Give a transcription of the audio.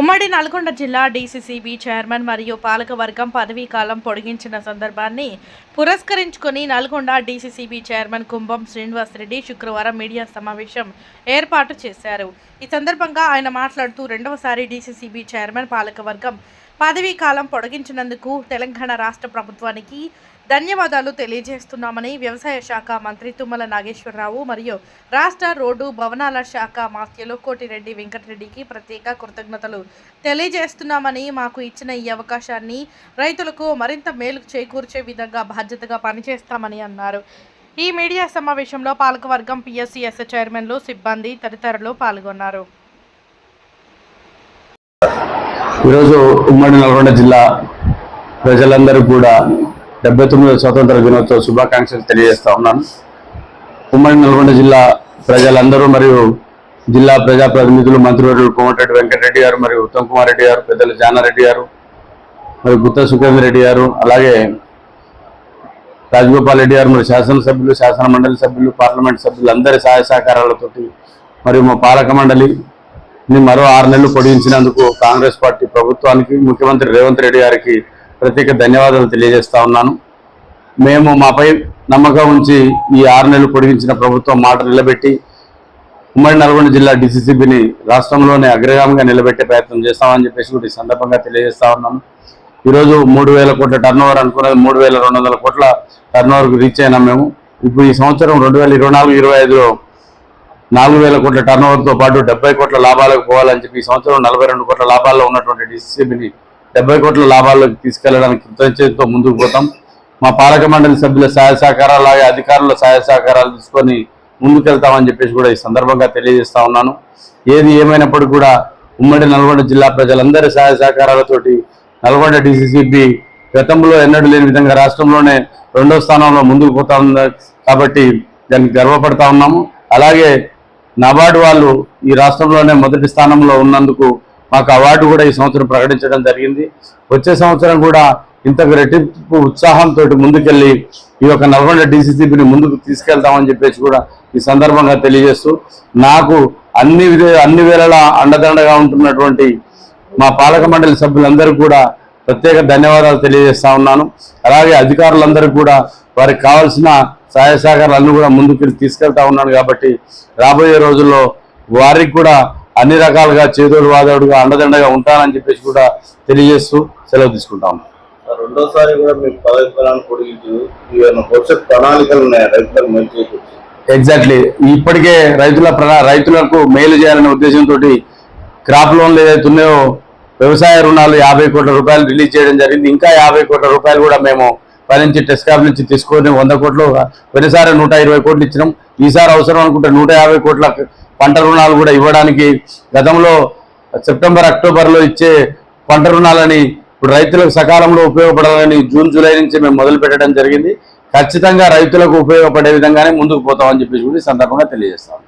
ఉమ్మడి నల్గొండ జిల్లా DCCB chairman మరియు పాలకవర్గం పదవీ కాలం పొడిగించిన సందర్భాన్ని పురస్కరించుకుని నల్గొండ డీసీసీబీ చైర్మన్ కుంభం శ్రీనివాసరెడ్డి శుక్రవారం మీడియా సమావేశం ఏర్పాటు చేశారు. ఈ సందర్భంగా ఆయన మాట్లాడుతూ రెండవసారి డీసీసీబీ చైర్మన్ పాలకవర్గం పదవీ కాలం పొడిగించినందుకు తెలంగాణ రాష్ట్ర ప్రభుత్వానికి ధన్యవాదాలు తెలియజేస్తున్నామని వ్యవసాయ శాఖ మంత్రి తుమ్మల నాగేశ్వరరావు మరియు రాష్ట్ర రోడ్డు భవనాల శాఖ మాత్యులు కోటిరెడ్డి వెంకటరెడ్డికి ప్రత్యేక కృతజ్ఞతలు తెలియజేస్తున్నామని మాకు ఇచ్చిన ఈ అవకాశాన్ని రైతులకు మరింత మేలు చేకూర్చే విధంగా బాధ్యతగా పనిచేస్తామని అన్నారు. ఈ మీడియా సమావేశంలో పాలకవర్గం పిఎస్సిఎస్ చైర్మన్లు సిబ్బంది తదితరులు పాల్గొన్నారు. ఈరోజు ఉమ్మడి నల్గొండ జిల్లా ప్రజలందరూ కూడా డెబ్బై తొమ్మిదవ స్వతంత్ర దినోత్సవ శుభాకాంక్షలు తెలియజేస్తా ఉన్నాను. ఉమ్మడి నల్గొండ జిల్లా ప్రజలందరూ మరియు జిల్లా ప్రజాప్రతినిధులు మంత్రివర్యులు కోమటిరెడ్డి వెంకటరెడ్డి గారు మరియు ఉత్తమ్ కుమార్ రెడ్డి గారు పెద్దలు జానారెడ్డి గారు మరియు గుత్త సుఖేందర్ రెడ్డి గారు అలాగే రాజగోపాల్ రెడ్డి గారు మరి శాసనసభ్యులు శాసన మండలి సభ్యులు పార్లమెంట్ సభ్యులు అందరి సహాయ సహకారాలతోటి మరియు మా పాలక మండలి ని మరో ఆరు నెలలు పొడిగించినందుకు కాంగ్రెస్ పార్టీ ప్రభుత్వానికి ముఖ్యమంత్రి రేవంత్ రెడ్డి గారికి ప్రత్యేక ధన్యవాదాలు తెలియజేస్తా ఉన్నాను. మేము మాపై నమ్మకం ఉంచి ఈ ఆరు నెలలు పొడిగించిన ప్రభుత్వం మాట నిలబెట్టి ఉమ్మడి నల్గొండ జిల్లా డిసిసిబిని రాష్ట్రంలోనే అగ్రగామిగా నిలబెట్టే ప్రయత్నం చేస్తామని చెప్పేసి కూడా ఈ సందర్భంగా తెలియజేస్తా ఉన్నాను. ఈరోజు మూడు వేల కోట్ల టర్న్ ఓవర్ అనుకున్నది మూడు వేల రెండు వందల కోట్ల టర్న్ ఓవర్కు రీచ్ అయినాం మేము. ఇప్పుడు ఈ సంవత్సరం రెండు వేల ఇరవై నాలుగు ఇరవై ఐదులో నాలుగు వేల కోట్ల టర్న్ ఓవర్తో పాటు డెబ్బై కోట్ల లాభాలకు పోవాలని చెప్పి ఈ సంవత్సరం నలభై రెండు కోట్ల లాభాల్లో ఉన్నటువంటి డిసిసిబిని డెబ్బై కోట్ల లాభాల్లోకి తీసుకెళ్ళడానికి కృతజ్ఞతతో ముందుకు పోతాం. మా పాలక మండలి సభ్యుల సహాయ సహకారాలు అలాగే అధికారుల సహాయ సహకారాలు తీసుకొని ముందుకెళ్తామని చెప్పేసి కూడా ఈ సందర్భంగా తెలియజేస్తా ఉన్నాను. ఏది ఏమైనప్పటికీ కూడా ఉమ్మడి నల్గొండ జిల్లా ప్రజలందరి సహాయ సహకారాలతోటి నల్గొండ డిసిసిబి గతంలో ఎన్నడూ లేని విధంగా రాష్ట్రంలోనే రెండో స్థానంలో ముందుకు పోతా ఉంది. కాబట్టి దానికి గర్వపడతా ఉన్నాము. అలాగే నాబార్డు వాళ్ళు ఈ రాష్ట్రంలోనే మొదటి స్థానంలో ఉన్నందుకు మాకు అవార్డు కూడా ఈ సంవత్సరం ప్రకటించడం జరిగింది. వచ్చే సంవత్సరం కూడా ఇంతకు రెట్టింపు ఉత్సాహంతో ముందుకెళ్ళి ఈ యొక్క నల్గొండ డీసీసీబీని ముందుకు తీసుకెళ్తామని చెప్పేసి కూడా ఈ సందర్భంగా తెలియజేస్తూ నాకు అన్ని అన్ని వేళలా అండదండగా ఉంటున్నటువంటి మా పాలక మండలి సభ్యులందరూ కూడా ప్రత్యేక ధన్యవాదాలు తెలియజేస్తా ఉన్నాను. అలాగే అధికారులందరూ కూడా వారికి కావాల్సిన సహాయ సహకారాలన్నీ కూడా ముందుకు తీసుకెళ్తా ఉన్నాను కాబట్టి రాబోయే రోజుల్లో వారికి కూడా అన్ని రకాలుగా చేదోడు వాదోడుగా అండదండగా ఉంటానని చెప్పేసి కూడా తెలియజేస్తూ సెలవు తీసుకుంటాము రెండోసారి కూడా మీరు పదవి పొడిగించు భవిష్యత్ ప్రణాళికలు ఉన్నాయా రైతులకు మంచి ఎగ్జాక్ట్లీ ఇప్పటికే రైతుల రైతులకు మేలు చేయాలనే ఉద్దేశంతో క్రాప్ లోన్లు ఏదైతే ఉన్నాయో వ్యవసాయ రుణాలు యాభై కోట్ల రూపాయలు రిలీజ్ చేయడం జరిగింది. ఇంకా యాభై కోట్ల రూపాయలు కూడా మేము పై నుంచి టెస్కాప్ నుంచి తీసుకొని వంద కోట్లు పోయినసారి నూట ఇరవై కోట్లు ఇచ్చినాం. ఈసారి అవసరం అనుకుంటే నూట యాభై కోట్ల పంట రుణాలు కూడా ఇవ్వడానికి గతంలో సెప్టెంబర్ అక్టోబర్లో ఇచ్చే పంట రుణాలని ఇప్పుడు రైతులకు సకాలంలో ఉపయోగపడాలని జూన్ జూలై నుంచి మేము మొదలు పెట్టడం జరిగింది. ఖచ్చితంగా రైతులకు ఉపయోగపడే విధంగానే ముందుకు పోతామని చెప్పేసి కూడా ఈ సందర్భంగా తెలియజేస్తాం.